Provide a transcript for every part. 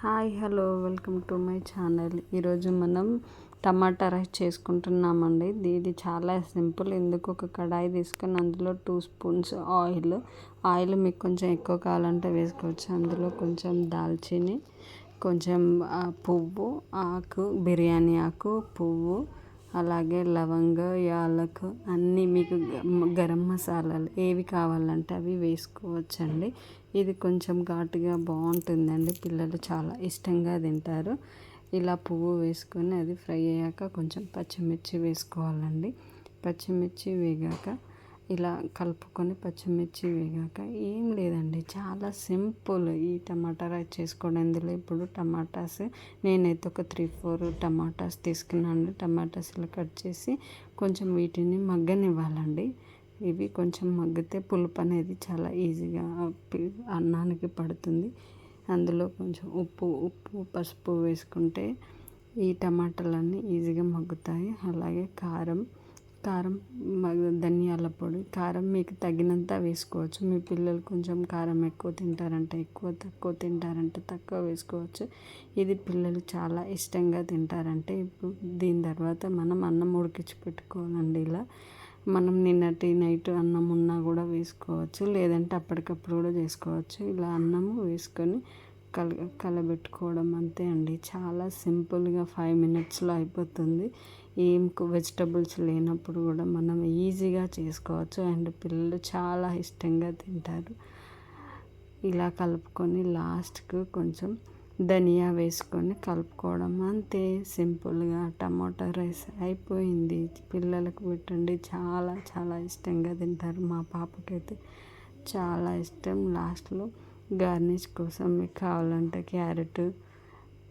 Hi hello welcome to my channel. ఈరోజు మనం టమాటా rice చేసుకుంటున్నామండి. ఇది చాలా సింపుల్. ఎందుకు? ఒక కడాయి తీసుకొని అందులో టూ స్పూన్స్ ఆయిల్ ఆయిల్ మీకు కొంచెం ఎక్కువ కావాలంటే వేసుకోవచ్చు. అందులో కొంచెం దాల్చిని కొంచెం పువ్వు ఆకు బిర్యానీ ఆకు పువ్వు అలాగే లవంగ యాలకు అన్నీ మీకు గరం మసాలాలు ఏవి కావాలంటే అవి వేసుకోవచ్చండి. ఇది కొంచెం ఘాటుగా బాగుంటుందండి. పిల్లలు చాలా ఇష్టంగా తింటారు. ఇలా పువ్వు వేసుకొని అది ఫ్రై అయ్యాక కొంచెం పచ్చిమిర్చి వేసుకోవాలండి. పచ్చిమిర్చి వేగాక ఇలా కలుపుకొని పచ్చిమిర్చి వేగాక ఏం లేదండి. చాలా సింపుల్ ఈ టమాటా రైస్ చేసుకోవడం. ఇందులో ఇప్పుడు టమాటాస్ నేనైతే ఒక త్రీ ఫోర్ టమాటాస్ తీసుకున్నాను. టమాటాస్ ఇలా కట్ చేసి కొంచెం వీటిని మగ్గనివ్వాలండి. ఇవి కొంచెం మగ్గితే పులుపు అనేది చాలా ఈజీగా అన్నానికి పడుతుంది. అందులో కొంచెం ఉప్పు ఉప్పు పసుపు వేసుకుంటే ఈ టమాటాలన్నీ ఈజీగా మగ్గుతాయి. అలాగే కారం కారం ధనియాల పొడి కారం మీకు తగినంత వేసుకోవచ్చు. మీ పిల్లలు కొంచెం కారం ఎక్కువ తింటారంటే ఎక్కువ తక్కువ తింటారంటే తక్కువ వేసుకోవచ్చు. ఇది పిల్లలు చాలా ఇష్టంగా తింటారంటే ఇప్పుడు దీని తర్వాత మనం అన్నం ఉడికించి పెట్టుకోవాలండి ఇలా. మనం నిన్నటి నైట్ అన్నం ఉన్నా కూడా వేసుకోవచ్చు. లేదంటే అప్పటికప్పుడు కూడా చేసుకోవచ్చు. ఇలా అన్నము వేసుకొని కల కలబెట్టుకోవడం అంతే అండి. చాలా సింపుల్గా ఫైవ్ మినిట్స్లో అయిపోతుంది. ఏం వెజిటబుల్స్ లేనప్పుడు కూడా మనం ఈజీగా చేసుకోవచ్చు. అండ్ పిల్లలు చాలా ఇష్టంగా తింటారు. ఇలా కలుపుకొని లాస్ట్కు కొంచెం ధనియా వేసుకొని కలుపుకోవడం అంతే సింపుల్గా. టమాటా రైస్ అయిపోయింది. పిల్లలకు పెట్టండి. చాలా చాలా ఇష్టంగా తింటారు మా పాపకైతే. చాలా ఇష్టం. లాస్ట్లో గార్నిష్ కోసం మీకు కావాలంటే క్యారెట్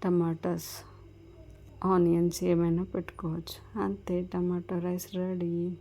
టమాటాస్ ఆనియన్స్ ఏమైనా పెట్టుకోవచ్చు. అంతే టమాటో రైస్ రెడీ.